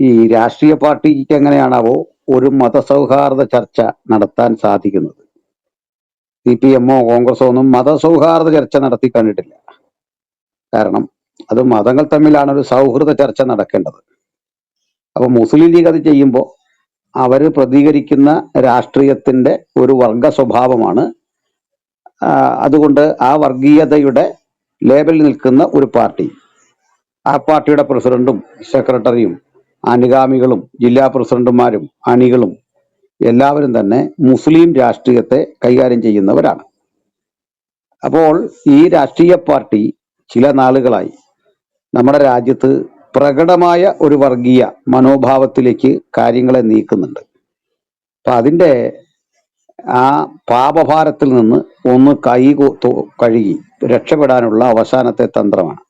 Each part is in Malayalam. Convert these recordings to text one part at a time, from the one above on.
ഈ രാഷ്ട്രീയ പാർട്ടിക്ക് എങ്ങനെയാണാവോ ഒരു മതസൗഹാർദ്ദ ചർച്ച നടത്താൻ സാധിക്കുന്നത്. സി പി എമ്മോ കോൺഗ്രസോ ഒന്നും മതസൗഹാർദ്ദ ചർച്ച നടത്തി കണ്ടിട്ടില്ല. കാരണം അത് മതങ്ങൾ തമ്മിലാണ് ഒരു സൗഹൃദ ചർച്ച നടക്കേണ്ടത്. അപ്പൊ മുസ്ലിം ലീഗ് അത് ചെയ്യുമ്പോൾ അവർ പ്രതികരിക്കുന്ന രാഷ്ട്രീയത്തിന്റെ ഒരു വർഗ സ്വഭാവമാണ് അതുകൊണ്ട് ആ വർഗീയതയുടെ ലേബലിൽ നിൽക്കുന്ന ഒരു പാർട്ടി. ആ പാർട്ടിയുടെ പ്രസിഡന്റും സെക്രട്ടറിയും അനുഗാമികളും ജില്ലാ പ്രസിഡന്റുമാരും അണികളും എല്ലാവരും തന്നെ മുസ്ലിം രാഷ്ട്രീയത്തെ കൈകാര്യം ചെയ്യുന്നവരാണ്. അപ്പോൾ ഈ രാഷ്ട്രീയ പാർട്ടി ചില നാളുകളായി നമ്മുടെ രാജ്യത്ത് പ്രകടമായ ഒരു വർഗീയ മനോഭാവത്തിലേക്ക് കാര്യങ്ങളെ നീക്കുന്നുണ്ട്. അപ്പൊ അതിന്റെ ആ പാപഭാരത്തിൽ നിന്ന് ഒന്ന് കൈ കഴുകി രക്ഷപ്പെടാനുള്ള അവസാനത്തെ തന്ത്രമാണ്.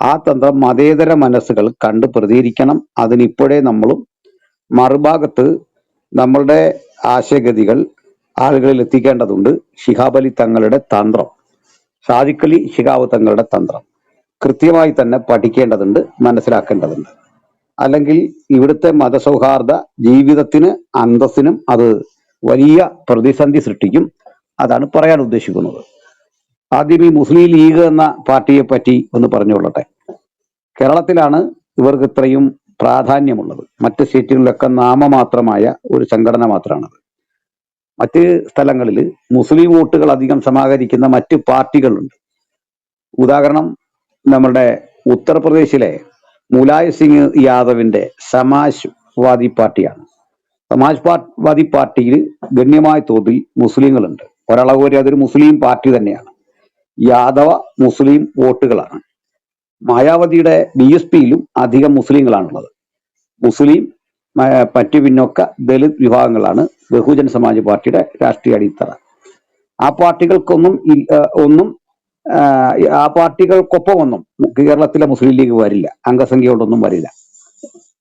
ആ തന്ത്രം മതേതര മനസ്സുകൾ കണ്ട് പ്രതികരിക്കണം. അതിനിപ്പോഴേ നമ്മളും മറുഭാഗത്ത് നമ്മളുടെ ആശയഗതികൾ ആളുകളിൽ എത്തിക്കേണ്ടതുണ്ട്. ഷിഹാബ് അലി തങ്ങളുടെ തന്ത്രം. സാദിഖലി ഷിഹാബ് തങ്ങളുടെ തന്ത്രം. കൃത്യമായി തന്നെ പഠിക്കേണ്ടതുണ്ട് മനസ്സിലാക്കേണ്ടതുണ്ട്. അല്ലെങ്കിൽ ഇവിടുത്തെ മതസൗഹാർദ്ദ ജീവിതത്തിന് അന്തസ്സിനും അത് വലിയ പ്രതിസന്ധി സൃഷ്ടിക്കും. അതാണ് പറയാൻ ഉദ്ദേശിക്കുന്നത്. ആദ്യം ഈ മുസ്ലിം ലീഗ് എന്ന പാർട്ടിയെ പറ്റി ഒന്ന് പറഞ്ഞുകൊള്ളട്ടെ. കേരളത്തിലാണ് ഇവർക്ക് ഇത്രയും പ്രാധാന്യമുള്ളത്. മറ്റ് സ്റ്റേറ്റുകളിലൊക്കെ നാമമാത്രമായ ഒരു സംഘടന മാത്രമാണത്. മറ്റ് സ്ഥലങ്ങളിൽ മുസ്ലിം വോട്ടുകൾ അധികം സമാഹരിക്കുന്ന മറ്റ് പാർട്ടികളുണ്ട്. ഉദാഹരണം നമ്മുടെ ഉത്തർപ്രദേശിലെ മുലായ സിംഗ് യാദവിന്റെ സമാജ് വാദി പാർട്ടിയാണ്. സമാജ് വാദി പാർട്ടിയിൽ ഗണ്യമായ തോതിൽ മുസ്ലിങ്ങളുണ്ട്. ഒരളവ് വരെ അതൊരു മുസ്ലിം പാർട്ടി തന്നെയാണ്. യാദവ മുസ്ലിം വോട്ടുകളാണ്. മായാവതിയുടെ ബി എസ് പിയിലും അധികം മുസ്ലിങ്ങളാണുള്ളത്. മുസ്ലിം പറ്റു പിന്നോക്ക ദളിത് വിഭാഗങ്ങളാണ് ബഹുജൻ സമാജ് പാർട്ടിയുടെ രാഷ്ട്രീയ അടിത്തറ. ആ പാർട്ടികൾക്കൊന്നും ഒന്നും ആ, പാർട്ടികൾക്കൊപ്പമൊന്നും കേരളത്തിലെ മുസ്ലിം ലീഗ് വരില്ല. അംഗസംഖ്യ കൊണ്ടൊന്നും വരില്ല.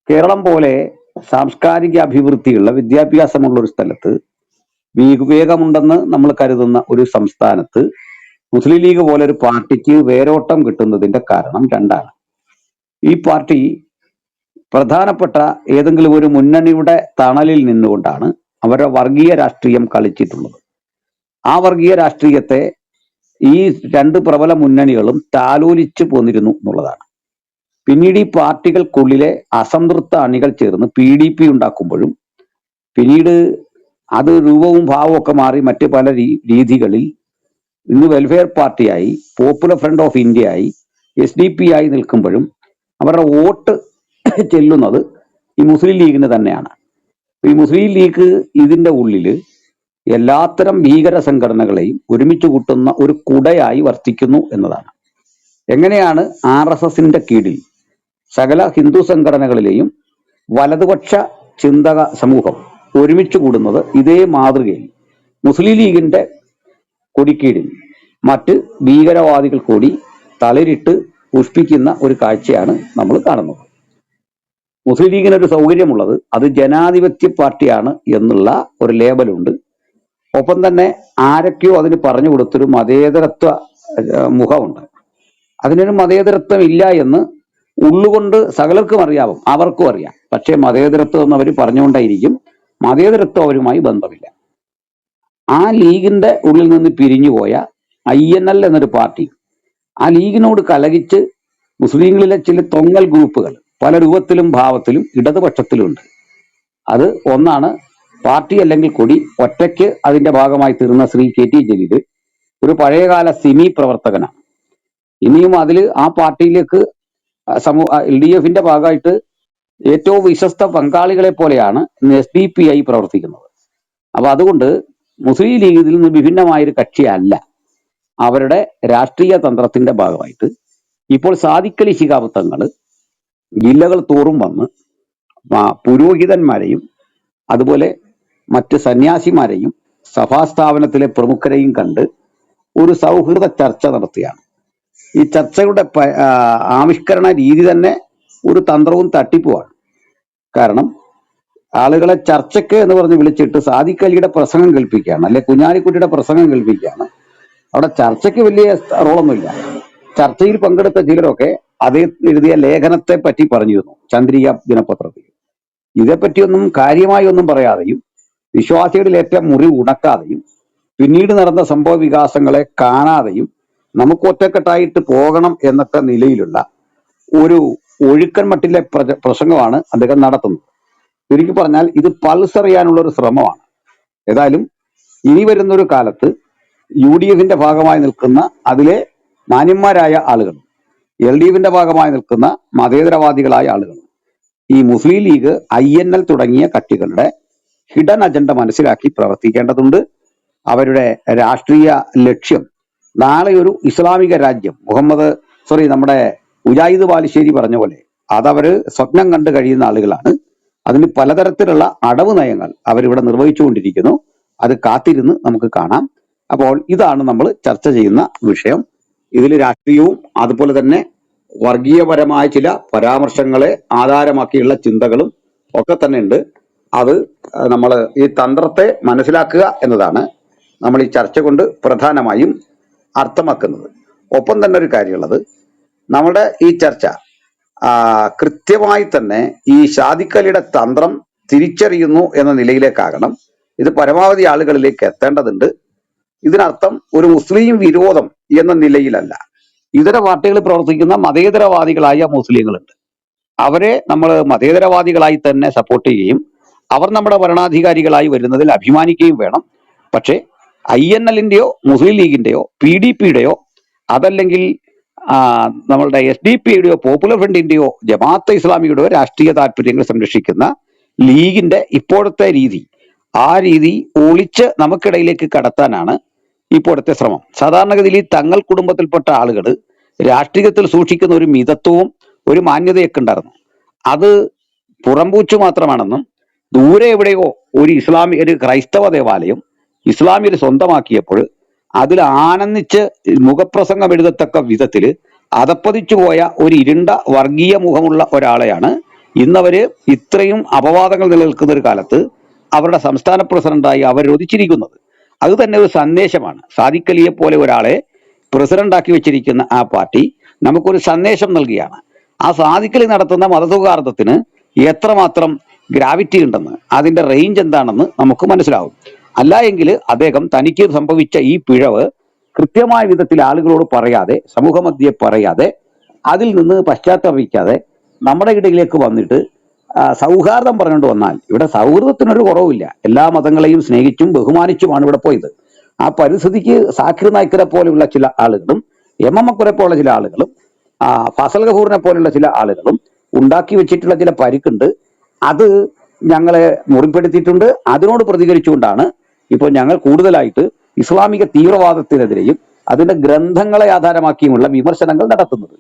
കേരളം പോലെ സാംസ്കാരിക അഭിവൃദ്ധിയുള്ള വിദ്യാഭ്യാസമുള്ള ഒരു സ്ഥലത്ത് വിവേകമുണ്ടെന്ന് നമ്മൾ കരുതുന്ന ഒരു സംസ്ഥാനത്ത് മുസ്ലിം ലീഗ് പോലെ ഒരു പാർട്ടിക്ക് വേരോട്ടം കിട്ടുന്നതിന്റെ കാരണം രണ്ടാണ്. ഈ പാർട്ടി പ്രധാനപ്പെട്ട ഏതെങ്കിലും ഒരു മുന്നണിയുടെ തണലിൽ നിന്നുകൊണ്ടാണ് അവരുടെ വർഗീയ രാഷ്ട്രീയം കളിച്ചിട്ടുള്ളത്. ആ വർഗീയ രാഷ്ട്രീയത്തെ ഈ രണ്ട് പ്രബല മുന്നണികളും താലോലിച്ചു പോന്നിരുന്നു എന്നുള്ളതാണ്. പിന്നീട് ഈ പാർട്ടികൾക്കുള്ളിലെ അസംതൃപ്ത അണികൾ ചേർന്ന് പി ഡി പി ഉണ്ടാക്കുമ്പോഴും പിന്നീട് അത് രൂപവും ഭാവവും ഒക്കെ മാറി മറ്റ് പല രീതികളിൽ ഇന്ന് വെൽഫെയർ പാർട്ടിയായി പോപ്പുലർ ഫ്രണ്ട് ഓഫ് ഇന്ത്യ ആയി എസ് ഡി പി ആയി നിൽക്കുമ്പോഴും അവരുടെ വോട്ട് ചെല്ലുന്നത് ഈ മുസ്ലിം ലീഗിന് തന്നെയാണ്. ഈ മുസ്ലിം ലീഗ് ഇതിന്റെ ഉള്ളിൽ എല്ലാത്തരം ഭീകര സംഘടനകളെയും ഒരുമിച്ച് കൂട്ടുന്ന ഒരു കുടയായി വർത്തിക്കുന്നു എന്നതാണ്. എങ്ങനെയാണ് ആർ എസ് എസിന്റെ കീഴിൽ സകല ഹിന്ദു സംഘടനകളിലെയും വലതുപക്ഷ ചിന്തക സമൂഹം ഒരുമിച്ച് കൂടുന്നത് ഇതേ മാതൃകയിൽ? മുസ്ലിം ലീഗിന്റെ കൊടിക്കീഴിൽ മറ്റ് ഭീകരവാദികൾ കൂടി തളിരിട്ട് പുഷ്പിക്കുന്ന ഒരു കാഴ്ചയാണ് നമ്മൾ കാണുന്നത്. മുസ്ലിം ലീഗിന് ഒരു സൗകര്യമുള്ളത് അത് ജനാധിപത്യ പാർട്ടിയാണ് എന്നുള്ള ഒരു ലേബലുണ്ട്. ഒപ്പം തന്നെ ആരൊക്കെയോ അതിന് പറഞ്ഞു കൊടുത്തൊരു മതേതരത്വ മുഖമുണ്ട്. അതിനൊരു മതേതരത്വം ഇല്ല എന്ന് ഉള്ളുകൊണ്ട് സകലർക്കും അറിയാവും അവർക്കും അറിയാം. പക്ഷേ മതേതരത്വം എന്ന് അവർ പറഞ്ഞുകൊണ്ടേയിരിക്കും. മതേതരത്വം അവരുമായി ബന്ധമില്ല. ആ ലീഗിന്റെ ഉള്ളിൽ നിന്ന് പിരിഞ്ഞുപോയ ഐ എൻ എൽ എന്നൊരു പാർട്ടി ആ ലീഗിനോട് കലകിച്ച് മുസ്ലിങ്ങളിലെ ചില തൊങ്ങൽ ഗ്രൂപ്പുകൾ പല രൂപത്തിലും ഭാവത്തിലും ഇടതുപക്ഷത്തിലുണ്ട് അത് ഒന്നാണ് പാർട്ടി അല്ലെങ്കിൽ കൊടി ഒറ്റയ്ക്ക് അതിന്റെ ഭാഗമായി തീർന്ന ശ്രീ കെ ടി ജലീൽ ഒരു പഴയകാല സിമി പ്രവർത്തകനാണ്. ഇനിയും അതിൽ ആ പാർട്ടിയിലേക്ക് സമൂഹ എൽ ഡി എഫിന്റെ ഭാഗമായിട്ട് ഏറ്റവും വിശ്വസ്ത പങ്കാളികളെ പോലെയാണ് എസ് ഡി പി ഐ പ്രവർത്തിക്കുന്നത്. അപ്പൊ അതുകൊണ്ട് മുസ്ലിം ലീഗ് ഇതിൽ നിന്ന് വിഭിന്നമായൊരു കക്ഷിയല്ല. അവരുടെ രാഷ്ട്രീയ തന്ത്രത്തിന്റെ ഭാഗമായിട്ട് ഇപ്പോൾ സാദിക്കലി ശിഖാബത്തങ്ങൾ ജില്ലകൾ തോറും വന്ന് പുരോഹിതന്മാരെയും അതുപോലെ മറ്റ് സന്യാസിമാരെയും സഭാസ്ഥാപനത്തിലെ പ്രമുഖരെയും കണ്ട് ഒരു സൗഹൃദ ചർച്ച നടത്തുകയാണ്. ഈ ചർച്ചയുടെ ആവിഷ്കരണ രീതി തന്നെ ഒരു തന്ത്രവും തട്ടിപ്പുമാണ്. കാരണം ആളുകളെ ചർച്ചയ്ക്ക് എന്ന് പറഞ്ഞ് വിളിച്ചിട്ട് സാദിഖലിയുടെ പ്രസംഗം കേൾപ്പിക്കുകയാണ്. അല്ലെ കുഞ്ഞാലിക്കുട്ടിയുടെ പ്രസംഗം കേൾപ്പിക്കുകയാണ്. അവിടെ ചർച്ചയ്ക്ക് വലിയ റോളൊന്നുമില്ല. ചർച്ചയിൽ പങ്കെടുത്ത ചിലരൊക്കെ അതേ എഴുതിയ ലേഖനത്തെ പറ്റി പറഞ്ഞിരുന്നു. ചന്ദ്രിക ദിനപത്രത്തിൽ. ഇതേപ്പറ്റിയൊന്നും കാര്യമായി ഒന്നും പറയാതെയും വിശ്വാസികളിൽ ഏറ്റവും മുറി ഉണക്കാതെയും പിന്നീട് നടന്ന സംഭവ വികാസങ്ങളെ കാണാതെയും നമുക്ക് ഒറ്റക്കെട്ടായിട്ട് പോകണം എന്നൊക്കെ നിലയിലുള്ള ഒരു ഒഴുക്കൻ മട്ടിലെ പ്രസംഗമാണ് അദ്ദേഹം നടത്തുന്നത്. ചുരുക്കി പറഞ്ഞാൽ ഇത് പൾസ് അറിയാനുള്ള ഒരു ശ്രമമാണ്. ഏതായാലും ഇനി വരുന്നൊരു കാലത്ത് യു ഡി എഫിന്റെ ഭാഗമായി നിൽക്കുന്ന അതിലെ മാന്യന്മാരായ ആളുകൾ എൽ ഡി എഫിന്റെ ഭാഗമായി നിൽക്കുന്ന മതേതരവാദികളായ ആളുകൾ ഈ Muslim League I N L തുടങ്ങിയ കക്ഷികളുടെ ഹിഡൻ അജണ്ട മനസ്സിലാക്കി പ്രവർത്തിക്കേണ്ടതുണ്ട്. അവരുടെ രാഷ്ട്രീയ ലക്ഷ്യം നാളെ ഒരു ഇസ്ലാമിക രാജ്യം മുഹമ്മദ് സോറി നമ്മുടെ ഉജായിദ് ബാലുശ്ശേരി പറഞ്ഞ പോലെ അതവര് സ്വപ്നം കണ്ടു കഴിയുന്ന ആളുകളാണ്. അതിന് പലതരത്തിലുള്ള അടവ് നയങ്ങൾ അവരിവിടെ നിർവഹിച്ചുകൊണ്ടിരിക്കുന്നു. അത് കാത്തിരുന്ന് നമുക്ക് കാണാം. അപ്പോൾ ഇതാണ് നമ്മൾ ചർച്ച ചെയ്യുന്ന വിഷയം. ഇതിൽ രാഷ്ട്രീയവും അതുപോലെ തന്നെ വർഗീയപരമായ ചില പരാമർശങ്ങളെ ആധാരമാക്കിയുള്ള ചിന്തകളും ഒക്കെ തന്നെ ഉണ്ട്. അത് നമ്മൾ ഈ തന്ത്രത്തെ മനസ്സിലാക്കുക എന്നതാണ് നമ്മൾ ഈ ചർച്ച കൊണ്ട് പ്രധാനമായും അർത്ഥമാക്കുന്നത്. ഒപ്പം തന്നെ ഒരു കാര്യമുള്ളത് നമ്മുടെ ഈ ചർച്ച കൃത്യമായി തന്നെ ഈ ഷാദിക്കലിയുടെ തന്ത്രം തിരിച്ചറിയുന്നു എന്ന നിലയിലേക്കാകണം. ഇത് പരമാവധി ആളുകളിലേക്ക് എത്തേണ്ടതുണ്ട്. ഇതിനർത്ഥം ഒരു മുസ്ലിം വിരോധം എന്ന നിലയിലല്ല. ഇതര പാർട്ടികൾ പ്രവർത്തിക്കുന്ന മതേതരവാദികളായ മുസ്ലിങ്ങളുണ്ട്. അവരെ നമ്മൾ മതേതരവാദികളായി തന്നെ സപ്പോർട്ട് ചെയ്യുകയും അവർ നമ്മുടെ ഭരണാധികാരികളായി വരുന്നതിൽ അഭിമാനിക്കുകയും വേണം. പക്ഷേ ഐ എൻ എല്ലിന്റെയോ മുസ്ലിം ലീഗിന്റെയോ പി ഡി പിയുടെയോ അതല്ലെങ്കിൽ നമ്മളുടെ എസ് ഡി പിയുടെയോ പോപ്പുലർ ഫ്രണ്ടിന്റെയോ ജമാഅത്ത് ഇസ്ലാമിയുടെയോ രാഷ്ട്രീയ താല്പര്യങ്ങൾ സംരക്ഷിക്കുന്ന ലീഗിന്റെ ഇപ്പോഴത്തെ രീതി ആ രീതി ഒളിച്ച് നമുക്കിടയിലേക്ക് കടത്താനാണ് ഇപ്പോഴത്തെ ശ്രമം. സാധാരണഗതിയിൽ തങ്ങൾ കുടുംബത്തിൽപ്പെട്ട ആളുകൾ രാഷ്ട്രീയത്തിൽ സൂക്ഷിക്കുന്ന ഒരു മിതത്വവും ഒരു മാന്യതയൊക്കെ ഉണ്ടായിരുന്നു. അത് പുറംപൂച്ചു മാത്രമാണെന്നും ദൂരെ എവിടെയോ ഒരു ഇസ്ലാമിക ഒരു ക്രൈസ്തവ ദേവാലയം ഇസ്ലാമിയർ സ്വന്തമാക്കിയപ്പോൾ അതിൽ ആനന്ദിച്ച് മുഖപ്രസംഗം എഴുതത്തക്ക വിധത്തിൽ അതപ്പതിച്ചു പോയ ഒരു ഇരുണ്ട വർഗീയ മുഖമുള്ള ഒരാളെയാണ്. ഇന്നവര് ഇത്രയും അപവാദങ്ങൾ നിലനിൽക്കുന്ന ഒരു കാലത്ത് അവരുടെ സംസ്ഥാന പ്രസിഡന്റായി അവർ രോധിച്ചിരിക്കുന്നത് അത് തന്നെ ഒരു സന്ദേശമാണ്. സാദിഖലിയെ പോലെ ഒരാളെ പ്രസിഡന്റാക്കി വെച്ചിരിക്കുന്ന ആ പാർട്ടി നമുക്കൊരു സന്ദേശം നൽകുകയാണ് ആ സാദിക്കലി നടത്തുന്ന മതസൗഹാർദ്ദത്തിന് എത്രമാത്രം ഗ്രാവിറ്റി ഉണ്ടെന്ന് അതിന്റെ റേഞ്ച് എന്താണെന്ന് നമുക്ക് മനസ്സിലാവും. അല്ല എങ്കിൽ അദ്ദേഹം തനിക്ക് സംഭവിച്ച ഈ പിഴവ് കൃത്യമായ വിധത്തിൽ ആളുകളോട് പറയാതെ സമൂഹമധ്യെ പറയാതെ അതിൽ നിന്ന് പശ്ചാത്തപിക്കാതെ നമ്മുടെ ഇടയിലേക്ക് വന്നിട്ട് സൗഹാർദ്ദം പറഞ്ഞുകൊണ്ട് വന്നാൽ ഇവിടെ സൗഹൃദത്തിനൊരു കുറവില്ല എല്ലാ മതങ്ങളെയും സ്നേഹിച്ചും ബഹുമാനിച്ചുമാണ് ഇവിടെ പോയത്. ആ പരിസ്ഥിതിക്ക് സാക്കിർ നായ്ക്കരെ പോലെയുള്ള ചില ആളുകളും എം എം അക്കുരെ പോലുള്ള ചില ആളുകളും ഫസൽ ഗഫൂറിനെ പോലെയുള്ള ചില ആളുകളും ഉണ്ടാക്കി വെച്ചിട്ടുള്ള ചില പരിക്കുണ്ട്. അത് ഞങ്ങളെ മുറിപ്പെടുത്തിയിട്ടുണ്ട്. അതിനോട് പ്രതികരിച്ചുകൊണ്ടാണ് ഇപ്പോൾ ഞങ്ങൾ കൂടുതലായിട്ട് ഇസ്ലാമിക തീവ്രവാദത്തിനെതിരെയും അതിന്റെ ഗ്രന്ഥങ്ങളെ ആധാരമാക്കിയുമുള്ള വിമർശനങ്ങൾ നടത്തുന്നത്.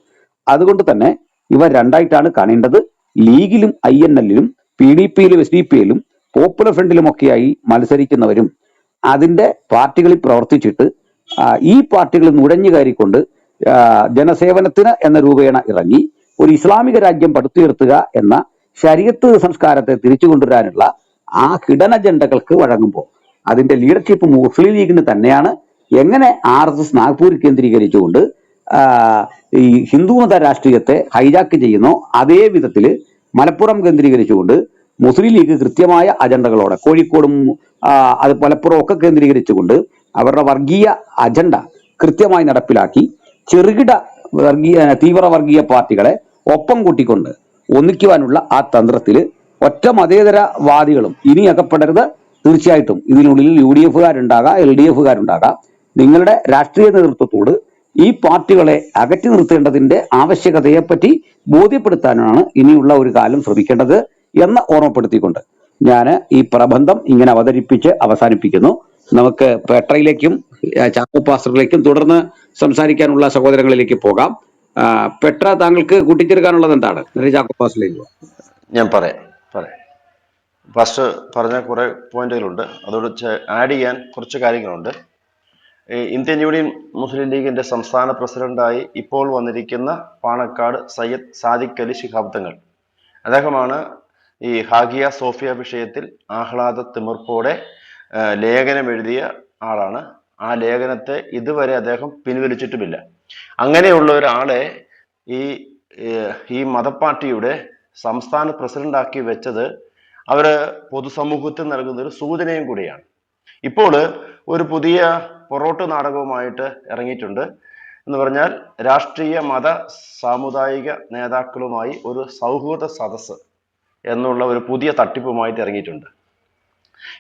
അതുകൊണ്ട് തന്നെ ഇവ രണ്ടായിട്ടാണ് കാണേണ്ടത്. ലീഗിലും ഐ എൻ എല്ലിലും പി ഡി പിയിലും എസ് ഡി പിയിലും പോപ്പുലർ ഫ്രണ്ടിലും ഒക്കെയായി മത്സരിക്കുന്നവരും അതിന്റെ പാർട്ടികളിൽ പ്രവർത്തിച്ചിട്ട് ഈ പാർട്ടികൾ നുഴഞ്ഞു കയറിക്കൊണ്ട് ജനസേവനത്തിന് എന്ന രൂപേണ ഇറങ്ങി ഒരു ഇസ്ലാമിക രാജ്യം പടുത്തുയർത്തുക എന്ന ശരീരത്ത് സംസ്കാരത്തെ തിരിച്ചു കൊണ്ടുവരാനുള്ള ആ ഹിഡൻ അജണ്ടകൾക്ക് വഴങ്ങുമ്പോൾ അതിന്റെ ലീഡർഷിപ്പ് മുസ്ലിം ലീഗിന് തന്നെയാണ് എങ്ങനെ ആർ എസ് എസ് നാഗ്പൂർ കേന്ദ്രീകരിച്ചുകൊണ്ട് ഈ ഹിന്ദു മത രാഷ്ട്രീയത്തെ ഹൈജാക്ക് ചെയ്യുന്നോ. അതേ വിധത്തിൽ മലപ്പുറം കേന്ദ്രീകരിച്ചുകൊണ്ട് മുസ്ലിം ലീഗ് കൃത്യമായ അജണ്ടകളോടെ കോഴിക്കോടും അത് മലപ്പുറം ഒക്കെ കേന്ദ്രീകരിച്ചുകൊണ്ട് അവരുടെ വർഗീയ അജണ്ട കൃത്യമായി നടപ്പിലാക്കി ചെറുകിട വർഗീയ തീവ്ര വർഗീയ പാർട്ടികളെ ഒപ്പം കൂട്ടിക്കൊണ്ട് ഒന്നിക്കുവാനുള്ള ആ തന്ത്രത്തിൽ ഒറ്റ മതേതരവാദികളും ഇനി അകപ്പെടരുത്. തീർച്ചയായിട്ടും ഇതിനുള്ളിൽ യു ഡി എഫുകാരുണ്ടാകാം എൽ ഡി എഫുകാരുണ്ടാകാം നിങ്ങളുടെ രാഷ്ട്രീയ നേതൃത്വത്തോട് ഈ പാർട്ടികളെ അകറ്റി നിർത്തേണ്ടതിന്റെ ആവശ്യകതയെപ്പറ്റി ബോധ്യപ്പെടുത്താനാണ് ഇനിയുള്ള ഒരു കാലം ശ്രമിക്കേണ്ടത് എന്ന് ഓർമ്മപ്പെടുത്തിക്കൊണ്ട് ഞാൻ ഈ പ്രബന്ധം ഇങ്ങനെ അവതരിപ്പിച്ച് അവസാനിപ്പിക്കുന്നു. നമുക്ക് പെട്രയിലേക്കും ഏഹ്, ചാക്കോ പാസ്റ്ററിലേക്കും തുടർന്ന് സംസാരിക്കാനുള്ള സഹോദരങ്ങളിലേക്ക് പോകാം. പെട്ര താങ്കൾക്ക് കൂട്ടിച്ചേർക്കാനുള്ളത് എന്താണ്? എന്നിട്ട് ചാക്കോ പാസ്റ്ററിലേക്ക് ഞാൻ പറയാം പറയാം. ഫസ്റ്റ് പറഞ്ഞ കുറേ പോയിന്റുകളുണ്ട്. അതോട് ആഡ് ചെയ്യാൻ കുറച്ച് കാര്യങ്ങളുണ്ട്. ഇന്ത്യൻ യൂണിയൻ മുസ്ലിം ലീഗിന്റെ സംസ്ഥാന പ്രസിഡന്റായി ഇപ്പോൾ വന്നിരിക്കുന്ന പാണക്കാട് സയ്യദ് സാദിഖ് അലി ശിഹാബ് തങ്ങൾ അദ്ദേഹമാണ് ഈ ഹാഗിയ സോഫിയ വിഷയത്തിൽ ആഹ്ലാദ തിമിർപ്പോടെ ലേഖനം എഴുതിയ ആളാണ്. ആ ലേഖനത്തെ ഇതുവരെ അദ്ദേഹം പിൻവലിച്ചിട്ടുമില്ല. അങ്ങനെയുള്ള ഒരാളെ ഈ ഈ മതപ്പാർട്ടിയുടെ സംസ്ഥാന പ്രസിഡന്റാക്കി വെച്ചത് അവർ പൊതുസമൂഹത്തിന് നൽകുന്ന ഒരു സൂചനയും കൂടിയാണ്. ഇപ്പോൾ ഒരു പുതിയ പൊറോട്ട് നാടകവുമായിട്ട് ഇറങ്ങിയിട്ടുണ്ട്. എന്ന് പറഞ്ഞാൽ രാഷ്ട്രീയ മത സാമുദായിക നേതാക്കളുമായി ഒരു സൗഹൃദ സദസ്സ് എന്നുള്ള ഒരു പുതിയ തട്ടിപ്പുമായിട്ട് ഇറങ്ങിയിട്ടുണ്ട്.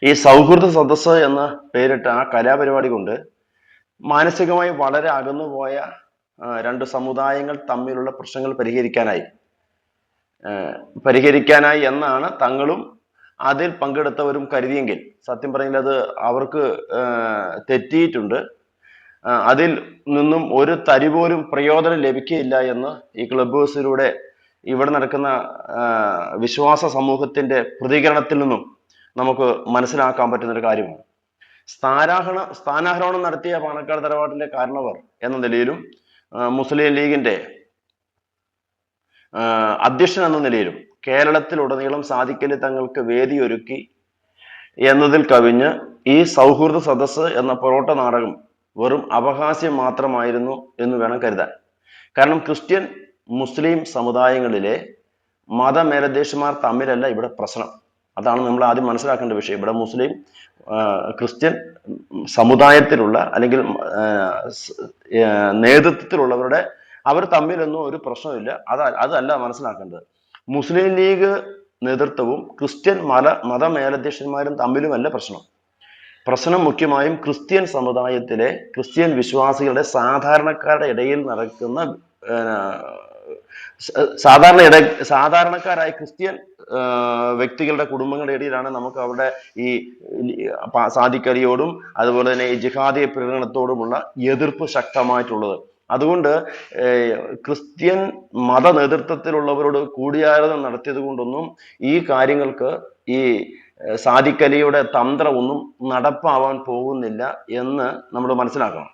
ഈ സൗഹൃദ സദസ്സ് എന്ന പേരിട്ട ആ കലാപരിപാടി കൊണ്ട് മാനസികമായി വളരെ അകന്നുപോയ രണ്ട് സമുദായങ്ങൾ തമ്മിലുള്ള പ്രശ്നങ്ങൾ പരിഹരിക്കാനായി പരിഹരിക്കാനായി എന്നാണ് തങ്ങളും അതിൽ പങ്കെടുത്തവരും കരുതിയെങ്കിൽ. സത്യം പറഞ്ഞാൽ അത് അവർക്ക് തെറ്റിയിട്ടുണ്ട്. അതിൽ നിന്നും ഒരു തരി പോലും പ്രയോജനം ലഭിക്കുകയില്ല എന്ന് ഈ ക്ലബ് ഹൗസിലൂടെ ഇവിടെ നടക്കുന്ന വിശ്വാസ സമൂഹത്തിന്റെ പ്രതികരണത്തിൽ നിന്നും നമുക്ക് മനസ്സിലാക്കാൻ പറ്റുന്ന ഒരു കാര്യമാണ്. സ്ഥാനാഹരണ സ്ഥാനാഹരണം നടത്തിയ പാണക്കാട് തറവാട്ടിലെ കാരണവർ എന്ന നിലയിലും മുസ്ലിം ലീഗിന്റെ അധ്യക്ഷൻ എന്ന നിലയിലും കേരളത്തിലുടനീളം സാധിക്കൽ തങ്ങൾക്ക് വേദിയൊരുക്കി എന്നതിൽ കവിഞ്ഞ് ഈ സൗഹൃദ സദസ്സ് എന്ന പൊറോട്ട നാടകം വെറും അപഹാസ്യം മാത്രമായിരുന്നു എന്ന് വേണം കരുതാൻ. കാരണം ക്രിസ്ത്യൻ മുസ്ലിം സമുദായങ്ങളിലെ മതമേലധ്യക്ഷന്മാർ തമ്മിലല്ല ഇവിടെ പ്രശ്നം. അതാണ് നമ്മൾ ആദ്യം മനസ്സിലാക്കേണ്ട വിഷയം. ഇവിടെ മുസ്ലിം ക്രിസ്ത്യൻ സമുദായത്തിലുള്ള അല്ലെങ്കിൽ നേതൃത്വത്തിലുള്ളവരുടെ അവർ തമ്മിലൊന്നും ഒരു പ്രശ്നമില്ല. അത് അതല്ല മനസ്സിലാക്കേണ്ടത്. മുസ്ലിം ലീഗ് നേതൃത്വവും ക്രിസ്ത്യൻ മത മതമേലധ്യക്ഷന്മാരും തമ്മിലുമല്ല പ്രശ്നം. പ്രശ്നം മുഖ്യമായും ക്രിസ്ത്യൻ സമുദായത്തിലെ ക്രിസ്ത്യൻ വിശ്വാസികളുടെ സാധാരണക്കാരുടെ ഇടയിൽ നടക്കുന്ന സാധാരണ ഇട സാധാരണക്കാരായ ക്രിസ്ത്യൻ വ്യക്തികളുടെ കുടുംബങ്ങളുടെ ഇടയിലാണ് നമുക്ക് അവിടെ ഈ സാദിക്കലിയോടും അതുപോലെ തന്നെ ഈ ജിഹാദി പ്രകടനത്തോടുമുള്ള എതിർപ്പ് ശക്തമായിട്ടുള്ളത്. അതുകൊണ്ട് ക്രിസ്ത്യൻ മത നേതൃത്വത്തിലുള്ളവരോട് കൂടിയാലോചന നടത്തിയത് കൊണ്ടൊന്നും ഈ കാര്യങ്ങൾക്ക് ഈ സാധിക്കലിയുടെ സാദിഖലിയുടെ തന്ത്രം ഒന്നും നടപ്പാവാൻ പോകുന്നില്ല എന്ന് നമ്മൾ മനസ്സിലാക്കണം.